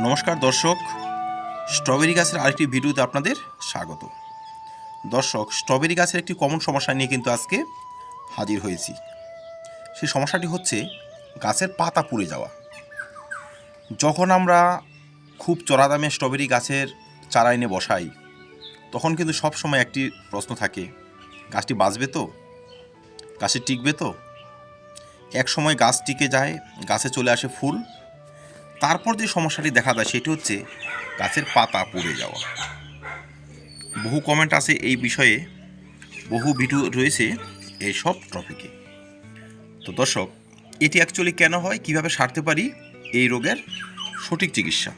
নমস্কার দর্শক, স্ট্রবেরি গাছের আরেকটি ভিডিওতে আপনাদের স্বাগত। দর্শক, স্ট্রবেরি গাছের একটি কমন সমস্যা নিয়ে কিন্তু আজকে হাজির হয়েছি। সেই সমস্যাটি হচ্ছে গাছের পাতা পুড়ে যাওয়া। যখন আমরা খুব চড়া দামে স্ট্রবেরি গাছের চারা এনে বসাই, তখন কিন্তু সব সময় একটি প্রশ্ন থাকে, গাছটি বাঁচবে তো? গাছে টিকবে তো? এক সময় গাছ টিকে যায়, গাছে চলে আসে ফুল তারপর যে সমস্যাটি দেখা দেয় সেটি হচ্ছে গাছের পাতা পুড়ে যাওয়া। বহু কমেন্ট আছে এই বিষয়ে, বহু ভিডিও রয়েছে এইসব টপিকে তো দর্শক, এটি অ্যাকচুয়ালি কেন হয়, কীভাবে সারতে পারি এই রোগের সঠিক চিকিৎসা?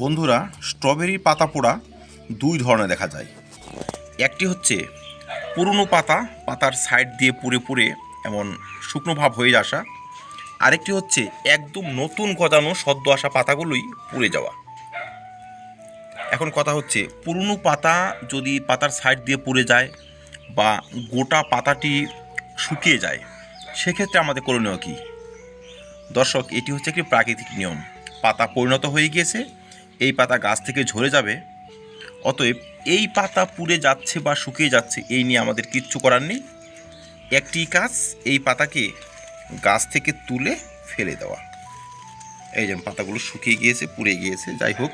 বন্ধুরা স্ট্রবেরির পাতা পোড়া দুই ধরনের দেখা যায়। একটি হচ্ছে পুরনো পাতা, পাতার সাইড দিয়ে পুড়ে পুড়ে এমন শুকনো ভাব হয়ে আসা। আরেকটি হচ্ছে একদম নতুন গজানো সদ্য আসা পাতাগুলোই পুড়ে যাওয়া। এখন কথা হচ্ছে, পুরনো পাতা যদি পাতার সাইড দিয়ে পুড়ে যায় বা গোটা পাতাটি শুকিয়ে যায়, সেক্ষেত্রে আমাদের করণীয় কী? দর্শক, এটি হচ্ছে একটি প্রাকৃতিক নিয়ম। পাতা পরিণত হয়ে গিয়েছে, এই পাতা গাছ থেকে ঝরে যাবে। অতএব এই পাতা পুড়ে যাচ্ছে বা শুকিয়ে যাচ্ছে, এই নিয়ে আমাদের কিচ্ছু করার নেই। একটি কাজ, এই পাতাকে গাছ থেকে তুলে ফেলে দেওয়া। এই যেমন পাতাগুলো শুকিয়ে গিয়েছে, পুড়ে গিয়েছে, যাই হোক,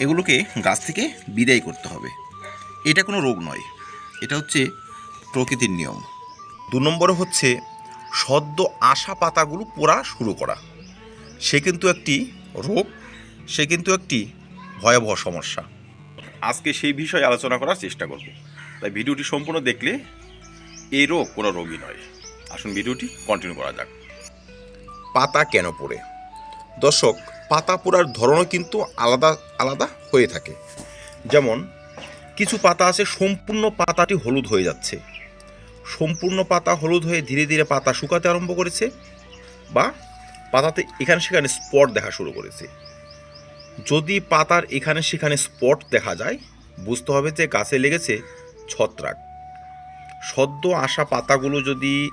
এগুলোকে গাছ থেকে বিদায় করতে হবে। এটা কোনো রোগ নয়, এটা হচ্ছে প্রকৃতির নিয়ম। দু নম্বরে হচ্ছে সদ্য আসা পাতাগুলো পোড়া শুরু করা। সে কিন্তু একটি রোগ, সে কিন্তু একটি ভয়াবহ সমস্যা। আজকে সেই বিষয়ে আলোচনা করার চেষ্টা করব। তাই ভিডিওটি সম্পূর্ণ দেখলে এই রোগ কোনো রোগী নয়। আসুন ভিডিওটি কন্টিনিউ করা যাক। পাতা কেন পড়ে? দর্শক, পাতা পোড়ার ধরনও কিন্তু আলাদা আলাদা হয়ে থাকে। যেমন, কিছু পাতা আছে সম্পূর্ণ পাতাটি হলুদ হয়ে যাচ্ছে। সম্পূর্ণ পাতা হলুদ হয়ে ধীরে ধীরে পাতা শুকাতে আরম্ভ করেছে বা পাতাতে এখানে সেখানে স্পট দেখা শুরু করেছে। যদি পাতার এখানে সেখানে স্পট দেখা যায়, বুঝতে হবে যে গাছে লেগেছে ছত্রাক। সদ্য আসা পাতাগুলো যদি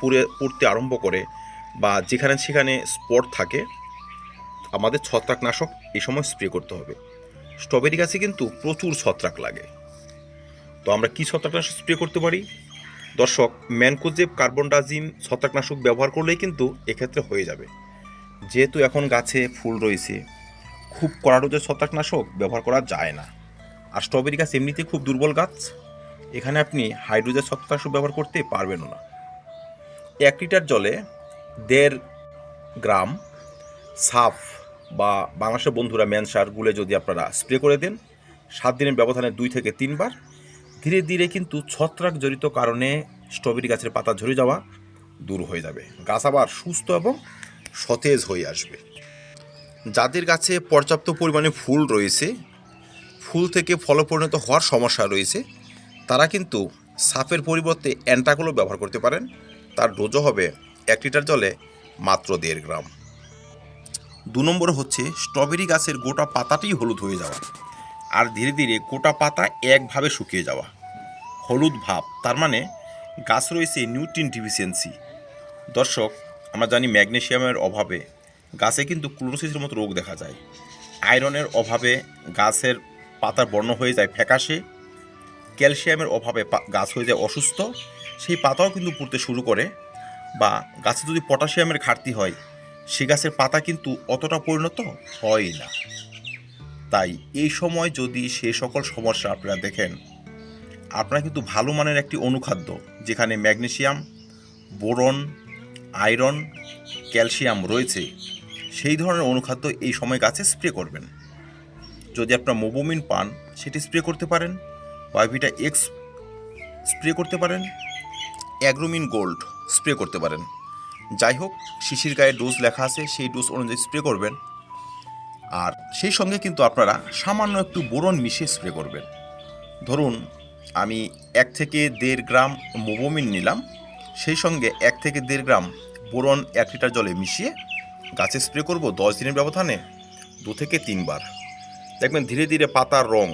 পুড়ে, পুড়তে আরম্ভ করে বা যেখানে সেখানে স্পট থাকে, আমাদের ছত্রাকনাশক এই সময় স্প্রে করতে হবে। স্ট্রবেরি গাছে কিন্তু প্রচুর ছত্রাক লাগে। তো আমরা কি ছত্রাকনাশক স্প্রে করতে পারি? দর্শক, ম্যানকোজেব কার্বনডাজিম ছত্রাকনাশক ব্যবহার করলেই কিন্তু এক্ষেত্রে হয়ে যাবে। যেহেতু এখন গাছে ফুল রয়েছে, খুব কড়া ডোজের ছত্রাকনাশক ব্যবহার করা যায় না। আর স্ট্রবেরি গাছ এমনিতে খুব দুর্বল গাছ, এখানে আপনি হাইড্রোজেন ছত্রাকনাশক ব্যবহার করতে পারবেন না। এক লিটার জলে দেড় গ্রাম সাফ বা বাংলাদেশের বন্ধুরা ম্যানসার গুলে যদি আপনারা স্প্রে করে দেন, সাত দিনের ব্যবধানে দুই থেকে তিনবার। ধীরে ধীরে কিন্তু ছত্রাক জড়িত কারণে স্ট্রবেরি গাছের পাতা ঝরে যাওয়া দূর হয়ে যাবে। গাছ আবার সুস্থ এবং সতেজ হয়ে আসবে। যাদের গাছে পর্যাপ্ত পরিমাণে ফুল রয়েছে, ফুল থেকে ফলে পরিণত হওয়ার সমস্যা রয়েছে, তারা কিন্তু সাফের পরিবর্তে অ্যান্টাগুলো ব্যবহার করতে পারেন। তার ডোজও হবে এক লিটার জলে মাত্র দেড় গ্রাম। দু নম্বর হচ্ছে, স্ট্রবেরি গাছের গোটা পাতাটাই হলুদ হয়ে যাওয়া আর ধীরে ধীরে গোটা পাতা একভাবে শুকিয়ে যাওয়া। হলুদ ভাব, তার মানে গাছ রয়েছে নিউট্রিন ডিফিসিয়েন্সি। দর্শক, আমরা জানি ম্যাগনেশিয়ামের অভাবে গাছে কিন্তু ক্লোরোসিসের মতো রোগ দেখা যায়। আয়রনের অভাবে গাছের পাতার বর্ণ হয়ে যায় ফ্যাকাশে। ক্যালসিয়ামের অভাবে গাছ হয়ে যায় অসুস্থ। সেই পাতাও কিন্তু পুড়তে শুরু করে বা গাছে যদি পটাশিয়ামের ঘাটতি হয়, সে গাছের পাতা কিন্তু অতটা পরিণত হয় না। তাই এই সময় যদি সে সকল সমস্যা আপনারা দেখেন, আপনারা কিন্তু ভালো মানের একটি অনুখাদ্য, যেখানে ম্যাগনেসিয়াম, বোরন, আয়রন, ক্যালসিয়াম রয়েছে, সেই ধরনের অনুখাদ্য এই সময় গাছে স্প্রে করবেন। যদি আপনার মোবোমিন পান, সেটি স্প্রে করতে পারেন বায়োভিটা এক্স স্প্রে করতে পারেন অ্যাগ্রোমিন গোল্ড স্প্রে করতে পারেন। যাই হোক, শিশির গায়ে ডোজ লেখা আছে, সেই ডোজ অনুযায়ী স্প্রে করবেন। আর সেই সঙ্গে কিন্তু আপনারা সামান্য একটু বোরন মিশিয়ে স্প্রে করবেন। ধরুন, আমি এক থেকে দেড় গ্রাম মোবোমিন নিলাম, সেই সঙ্গে এক থেকে দেড় গ্রাম বোরন এক লিটার জলে মিশিয়ে গাছে স্প্রে করব দশ দিনের ব্যবধানে, দু থেকে তিনবার। দেখবেন ধীরে ধীরে পাতার রং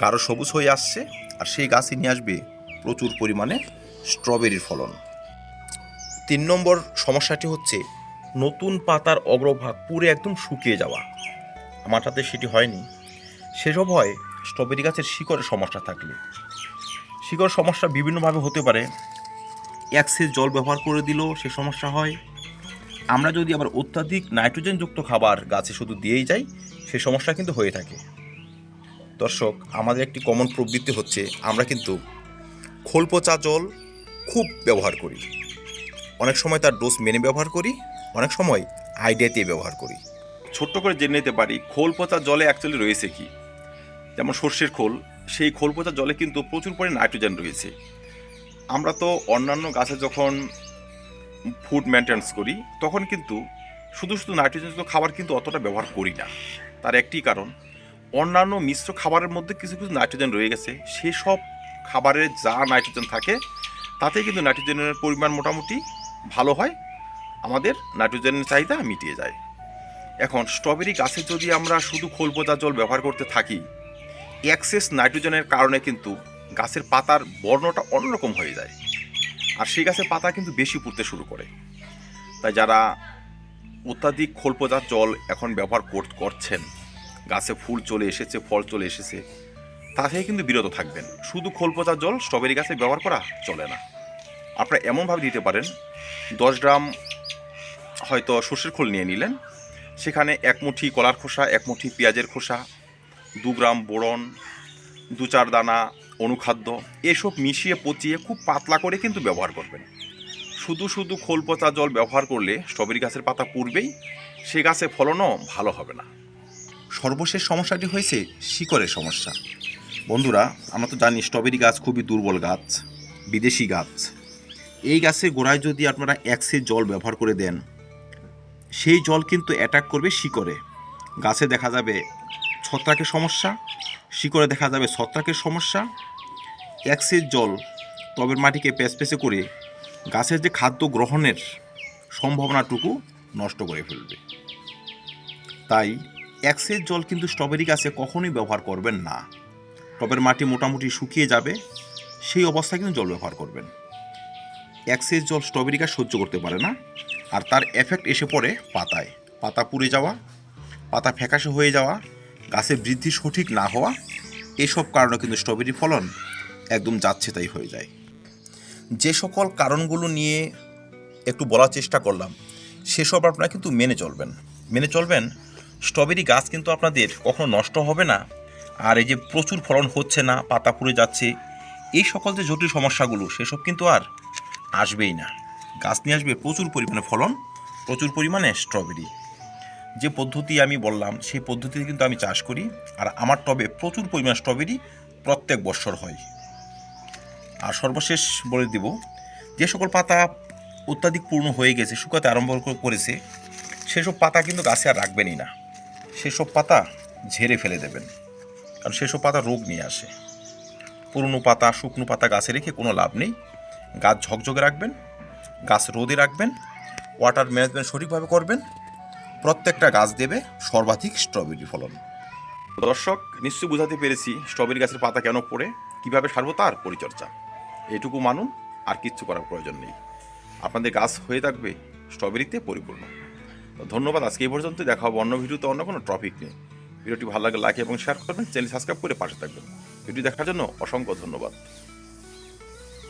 গাঢ় সবুজ হয়ে আসছে, আর সেই গাছই নিয়ে আসবে প্রচুর পরিমাণে স্ট্রবেরির ফলন। তিন নম্বর সমস্যাটি হচ্ছে নতুন পাতার অগ্রভাগ পুরো একদম শুকিয়ে যাওয়া। আমার সাথে সেটি হয়নি। সেসব হয় স্ট্রবেরি গাছের শিকড়ের সমস্যা থাকলে। শিকড় সমস্যা বিভিন্নভাবে হতে পারে। অ্যাক্সেস জল ব্যবহার করে দিলেও সে সমস্যা হয়। আমরা যদি আবার অত্যাধিক নাইট্রোজেনযুক্ত খাবার গাছে শুধু দিয়েই যাই, সে সমস্যা কিন্তু হয়ে থাকে। দর্শক, আমাদের একটি কমন প্রবৃত্তি হচ্ছে, আমরা কিন্তু খোল পচা জল খুব ব্যবহার করি। অনেক সময় তার ডোজ মেনে ব্যবহার করি, অনেক সময় আইডিয়া দিয়ে ব্যবহার করি। ছোট্ট করে জেনে নিতে পারি, খোল পচা জলে অ্যাকচুয়ালি রয়েছে কি? যেমন সর্ষের খোল, সেই খোল পচা জলে কিন্তু প্রচুর পরিমাণে নাইট্রোজেন রয়েছে। আমরা তো অন্যান্য গাছে যখন ফুড মেনটেন্স করি, তখন কিন্তু শুধু শুধু নাইট্রোজেনযুক্ত খাবার কিন্তু অতটা ব্যবহার করি না। তার একটি কারণ, অন্যান্য মিশ্র খাবারের মধ্যে কিছু কিছু নাইট্রোজেন রয়ে গেছে, সেসব খাবারের যা নাইট্রোজেন থাকে তাতে কিন্তু নাইট্রোজেনের পরিমাণ মোটামুটি ভালো হয়, আমাদের নাইট্রোজেনের চাহিদা মিটিয়ে যায়। এখন স্ট্রবেরি গাছে যদি আমরা শুধু খোল পচা জল ব্যবহার করতে থাকি, এক্সেস নাইট্রোজেনের কারণে কিন্তু গাছের পাতার বর্ণটা অন্যরকম হয়ে যায় আর সেই গাছের পাতা কিন্তু বেশি পুড়তে শুরু করে। তাই যারা অত্যাধিক খোল পচা জল এখন ব্যবহার কর- করছেন, গাছে ফুল চলে এসেছে, ফল চলে এসেছে তা থেকে কিন্তু বিরত থাকবেন। শুধু খোল পচা জল, স্ট্রবেরি গাছে ব্যবহার করা চলে না। আপনারা এমনভাবে দিতে পারেন, দশ গ্রাম হয়তো সর্ষের খোল নিয়ে নিলেন। সেখানে এক মুঠি কলার খোসা, এক মুঠি পেঁয়াজের খোসা, দু গ্রাম বোরন, দু চার দানা অনুখাদ্য, এসব মিশিয়ে পচিয়ে খুব পাতলা করে কিন্তু ব্যবহার করবেন। শুধু শুধু খোল পচা জল ব্যবহার করলে স্ট্রবেরি গাছের পাতা পুড়বেই, সে গাছে ফলনও ভালো হবে না। সর্বশেষ সমস্যাটি হয়েছে শিকড়ের সমস্যা। বন্ধুরা, আমরা তো জানি স্ট্রবেরি গাছ খুবই দুর্বল গাছ, বিদেশি গাছ। এই গাছের গোড়ায় যদি আপনারা একসে জল ব্যবহার করে দেন, সেই জল কিন্তু অ্যাটাক করবে শিকড়ে। গাছে দেখা যাবে ছত্রাকের সমস্যা, শিকড়ে দেখা যাবে ছত্রাকের সমস্যা। একসের জল টবের মাটিকে পেঁচপেচে করে গাছের যে খাদ্য গ্রহণের সম্ভাবনাটুকু নষ্ট করে ফেলবে। তাই একসের জল কিন্তু স্ট্রবেরি গাছে কখনোই ব্যবহার করবেন না। টবের মাটি মোটামুটি শুকিয়ে যাবে, সেই অবস্থায় কিন্তু জল ব্যবহার করবেন। অ্যাক্সেস জল স্ট্রবেরি গাছ সহ্য করতে পারে না, আর তার এফেক্ট এসে পড়ে পাতায়। পাতা পুড়ে যাওয়া, পাতা ফ্যাকাশে হয়ে যাওয়া গাছের বৃদ্ধি সঠিক না হওয়া, এসব কারণে কিন্তু স্ট্রবেরি ফলন একদম যাচ্ছে তাই হয়ে যায়। যে সকল কারণগুলো নিয়ে একটু বলার চেষ্টা করলাম, সেসব আপনারা কিন্তু মেনে চলবেন। মেনে চলবেন, স্ট্রবেরি গাছ কিন্তু আপনাদের কখনো নষ্ট হবে না আর এই যে প্রচুর ফলন হচ্ছে না, পাতা পুড়ে যাচ্ছে, এই সকল যে জটিল সমস্যাগুলো, সেসব কিন্তু আর আসবেই না। গাছ নিয়ে আসবে প্রচুর পরিমাণে ফলন, প্রচুর পরিমাণে স্ট্রবেরি যে পদ্ধতি আমি বললাম, সেই পদ্ধতিতে কিন্তু আমি চাষ করি, আর আমার টবে প্রচুর পরিমাণ স্ট্রবেরি প্রত্যেক বছর হয়। আর সর্বশেষ বলে দিব, যে সকল পাতা অত্যাধিক পূর্ণ হয়ে গেছে, শুকাতে আরম্ভ করে- করেছে, সেসব পাতা কিন্তু গাছে আর রাখবেনই না। সেসব পাতা ঝেড়ে ফেলে দেবেন। কারণ সেসব পাতা রোগ নিয়ে আসে। পুরনো পাতা, শুকনো পাতা গাছে রেখে কোনো লাভ নেই। গাছ ঝকঝকে রাখবেন, গাছ রোদে রাখবেন, ওয়াটার ম্যানেজমেন্ট সঠিকভাবে করবেন। প্রত্যেকটা গাছ দেবে সর্বাধিক স্ট্রবেরি ফলন। দর্শক, নিশ্চয়ই বোঝাতে পেরেছি স্ট্রবেরি গাছের পাতা কেন পড়ে, কীভাবে সারবো তার পরিচর্যা। এটুকু মানুন, আর কিচ্ছু করার প্রয়োজন নেই। আপনাদের গাছ হয়ে থাকবে স্ট্রবেরিতে পরিপূর্ণ। ধন্যবাদ, আজকে এই পর্যন্ত দেখা হবে অন্য ভিডিওতে অন্য কোনো টপিক নেই ভিডিওটি ভালো লাগলে লাইক এবং শেয়ার করবেন। চ্যানেল সাবস্ক্রাইব করে পাশে থাকবেন। ভিডিও দেখার জন্য অসংখ্য ধন্যবাদ।